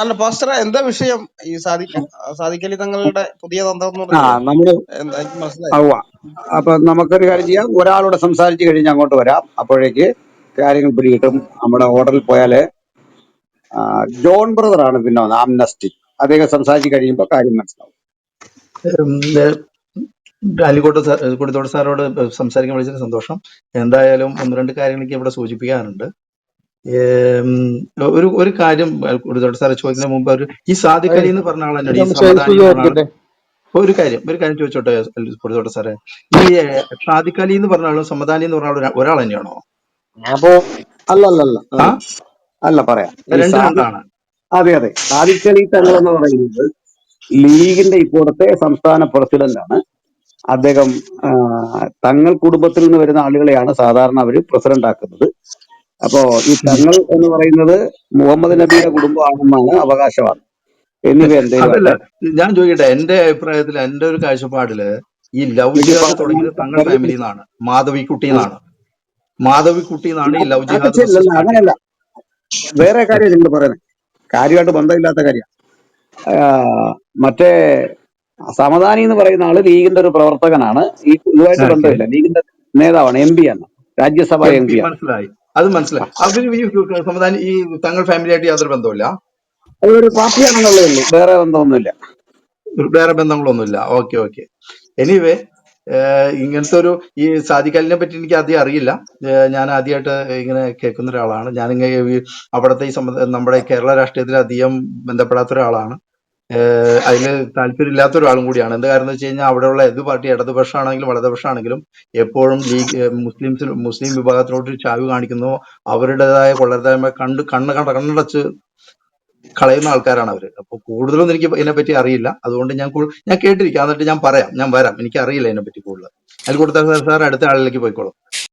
അല്ല പാസ്റ്റർ എന്താ വിഷയം? ഈ സാധിക്ക സാധിക്കലി തങ്ങളുടെ പുതിയ തന്ത്രം എന്ന് ആ പറഞ്ഞത് നമ്മൾ എന്താ എനിക്ക് മനസ്സിലായി ആവുക അപ്പൊ നമുക്കൊരു കാര്യം ചെയ്യാം. ഒരാളോട് സംസാരിച്ച് കഴിഞ്ഞ് അങ്ങോട്ട് വരാം. അപ്പോഴേക്ക് കാര്യങ്ങൾ പിടികിട്ടും. നമ്മുടെ ഓർഡറിൽ പോയാൽ ആ, ജോൺ ബ്രദറാണ് പിന്നെ വന്നത്, ആംനസ്റ്റി. അദ്ദേഹം സംസാരിച്ച് കഴിയുമ്പോൾ കാര്യം മനസ്സിലാവും. അലിക്കോട്ട് സാർ കുടിത്തോട് സാറോട് സംസാരിക്കാൻ വിളിച്ചതിന് സന്തോഷം. എന്തായാലും ഒന്ന് രണ്ട് കാര്യങ്ങൾ കാര്യങ്ങളൊക്കെ ഇവിടെ സൂചിപ്പിക്കാനുണ്ട് ഏം, ഒരു ഒരു കാര്യം കുടിത്തോട് സാറെ ചോദിക്കുന്ന മുമ്പ് ഒരു ഈ സാധിക്കലി എന്ന് പറഞ്ഞ ആളെ ഈ സമദാനി എന്ന് പറഞ്ഞ ആൾ. ഒരു കാര്യം ഒരു കാര്യം ചോദിച്ചോട്ടെ കൊടുത്തോട്ടെ സാറേ. ഈ ഏഹ്, സാദിഖ് എന്ന് പറഞ്ഞ ആളും സമദാനി എന്ന് പറഞ്ഞ ആൾ ഒരാൾ തന്നെയാണോ? അപ്പോ അല്ല അല്ല അല്ല ആ? അല്ല പറയാം. ഈ രണ്ട് സാദി രണ്ടാണ്. അതെ അതെ. സാദിഖ് അലി തങ്ങൾ എന്ന് പറയുന്നത് ലീഗിന്റെ ഇപ്പോഴത്തെ സംസ്ഥാന പ്രസിഡന്റാണ്. അദ്ദേഹം തങ്ങൾ കുടുംബത്തിൽ നിന്ന് വരുന്ന ആളുകളെയാണ് സാധാരണ അവർ പ്രസിഡന്റ് ആക്കുന്നത്. അപ്പോ ഈ തങ്ങൾ എന്ന് പറയുന്നത് മുഹമ്മദ് നബിയുടെ കുടുംബമാണെന്നാണ് അവകാശവാദം. എന്നിവ എന്തേലും അതല്ല ആട്ടെ ഞാൻ ചോദിക്കട്ടെ എന്റെ അഭിപ്രായത്തിൽ എന്റെ ഒരു കാഴ്ചപ്പാടിൽ ഈ ലവ് എനിക്ക് ജിഹാദ് തുടങ്ങിയത് തങ്ങൾ ഫാമിലി നിന്നാണ് മാധവിക്കുട്ടി എന്നാണ് മാധവിക്കുട്ടി എന്നാണ് ഈ ലവ് ജിഹാദ് ശരിയല്ല ഫസ്റ്റ് സ്റ്റാർട്ട് അങ്ങനെയല്ല. വേറെ കാര്യം നിങ്ങൾ പറയുന്നത്. കാര്യമായിട്ട് ബന്ധമില്ലാത്ത കാര്യം മറ്റേ സമദാനി എന്ന് പറയുന്ന ആൾ ലീഗിന്റെ ഒരു പ്രവർത്തകനാണ്. ഈ ഇതുമായിട്ട് ബന്ധമില്ല. ലീഗിന്റെ നേതാവാണ് എം പി ആണ്. Rajya Sabha M M P P ആണ്. മനസ്സിലായി. അത് മനസ്സിലായി. അവർ ഈ തങ്ങൾ ഫാമിലിയായിട്ട് യാതൊരു ബന്ധമില്ല അതൊരു പാർട്ടിയാണെന്നുള്ളേ ഉള്ളൂ. വേറെ ബന്ധമൊന്നുമില്ല. വേറെ ബന്ധങ്ങളൊന്നുമില്ല. Okay okay. എനിവേ ഇങ്ങനത്തെ ഒരു ഈ സാധിക്കലിനെ പറ്റി എനിക്ക് ആദ്യം അറിയില്ല. ഏഹ് ഞാൻ ആദ്യമായിട്ട് ഇങ്ങനെ കേൾക്കുന്ന ഒരാളാണ്. ഞാനിങ്ങനെ ഈ അവിടുത്തെ ഈ സംബന്ധ നമ്മുടെ കേരള രാഷ്ട്രീയത്തിൽ അധികം ബന്ധപ്പെടാത്ത ഒരാളാണ്. അതിൽ താല്പര്യമില്ലാത്ത ഒരാളും കൂടിയാണ്. എന്താ കാരണം വെച്ച് കഴിഞ്ഞാൽ അവിടെയുള്ള ഏത് പാർട്ടി ഇടതുപക്ഷമാണെങ്കിലും വലതുപക്ഷമാണെങ്കിലും എപ്പോഴും ലീഗ് മുസ്ലിംസിന് മുസ്ലിംസ് മുസ്ലിം വിഭാഗത്തിലോട്ട് ചാവ് കാണിക്കുന്നു. അവരുടേതായ കൊള്ളരുതായ്മ കണ്ട് കണ്ണ് കണ്ട കണ്ണടച്ച് കളയുന്ന ആൾക്കാരാണ് അവർ അപ്പൊ കൂടുതലൊന്നും എനിക്ക് ഇതിനെപ്പറ്റി അറിയില്ല. അതുകൊണ്ട് ഞാൻ ഞാൻ കേട്ടിരിക്കാം. എന്നിട്ട് ഞാൻ പറയാം. ഞാൻ വരാം. എനിക്ക് അറിയില്ല ഇതിനെപ്പറ്റി കൂടുതൽ അതിൽ കൊടുത്താൽ സാർ അടുത്ത ആളിലേക്ക് പോയിക്കോളും.